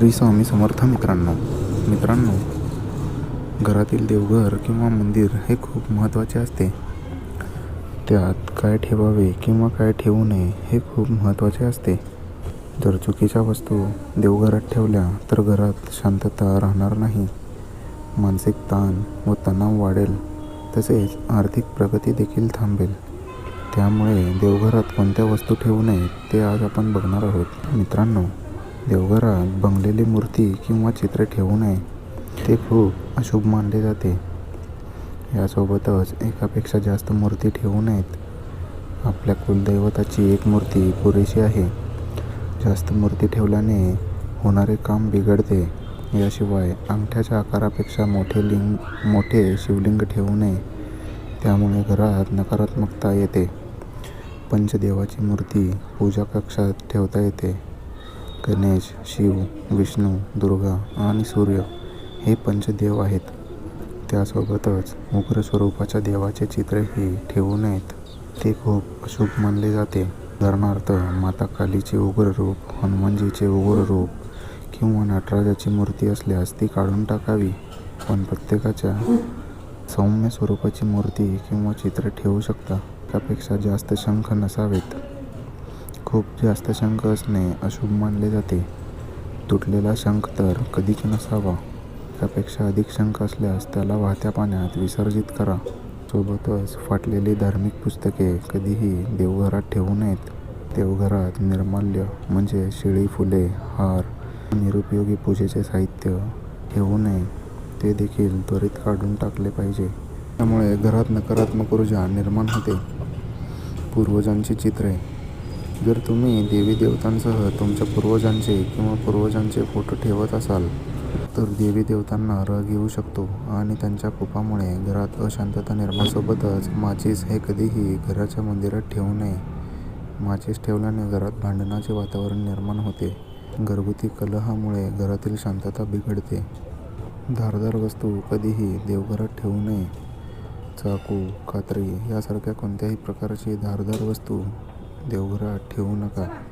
श्री स्वामी समर्थ मित्रांनो. मित्रांनो घरातील देवघर किंवा मंदिर हे खूप महत्त्वाचे असते. त्यात काय ठेवावे किंवा काय ठेवू नये हे खूप महत्त्वाचे असते. जर चुकीच्या वस्तू देवघरात ठेवल्या तर घरात शांतता राहणार नाही. मानसिक ताण व तणाव वाढेल तसेच आर्थिक प्रगती देखील थांबेल. त्यामुळे देवघरात कोणत्या वस्तू ठेवू नये ते आज आपण बघणार आहोत. मित्रांनो देवघरात बंगलेली मूर्ती किंवा चित्र ठेवू नये. ते खूप अशुभ मानले जाते. यासोबतच एकापेक्षा जास्त मूर्ती ठेवू नयेत. आपल्या कुलदैवताची एक मूर्ती पुरेशी आहे. जास्त मूर्ती ठेवल्याने होणारे काम बिघडते. याशिवाय अंगठ्याच्या आकारापेक्षा मोठे लिंग मोठे शिवलिंग ठेवू नये. त्यामुळे घरात नकारात्मकता येते. पंचदेवाची मूर्ती पूजा कक्षात ठेवता येते. गणेश शिव विष्णू दुर्गा आणि सूर्य हे पंचदेव आहेत. त्यासोबतच उग्र स्वरूपाच्या देवाचे चित्रही ठेवू नयेत. ते खूप अशुभ मानले जाते. उदाहरणार्थ माता कालीचे उग्र रूप हनुमानजीचे उग्र रूप किंवा नटराजाची मूर्ती असल्यास ती काढून टाकावी. पण प्रत्येकाच्या सौम्य स्वरूपाची मूर्ती किंवा चित्र ठेवू शकता. त्यापेक्षा जास्त शंख नसावेत. खूप जास्त शंख असणे अशुभ मानले जाते. तुटलेला शंख तर कधीच नसावा. त्यापेक्षा अधिक शंख असल्यास त्याला वाहत्या पाण्यात विसर्जित करा. सोबतच फाटलेली धार्मिक पुस्तके कधीही देवघरात ठेवू नयेत. देवघरात निर्माल्य म्हणजे शिळी फुले हार निरुपयोगी पूजेचे साहित्य ठेवू नये. ते देखील त्वरित काढून टाकले पाहिजे. त्यामुळे घरात नकारात्मक ऊर्जा निर्माण होते. पूर्वजांची चित्रे जर तुम्ही देवी देवतांसह तुमच्या पूर्वजांचे किंवा पूर्वजांचे फोटो ठेवत असाल तर देवी देवतांना राग येऊ शकतो आणि त्यांच्या कोपामुळे घरात अशांतता निर्माणसोबतच माचीस हे कधीही घराच्या मंदिरात ठेवू नये. माचीस ठेवल्याने घरात भांडणाचे वातावरण निर्माण होते. घरगुती कलहामुळे घरातील शांतता बिघडते. धारदार वस्तू कधीही देवघरात ठेवू नये. चाकू कात्री यासारख्या कोणत्याही प्रकारची धारदार वस्तू देवघरात ठेवू नका.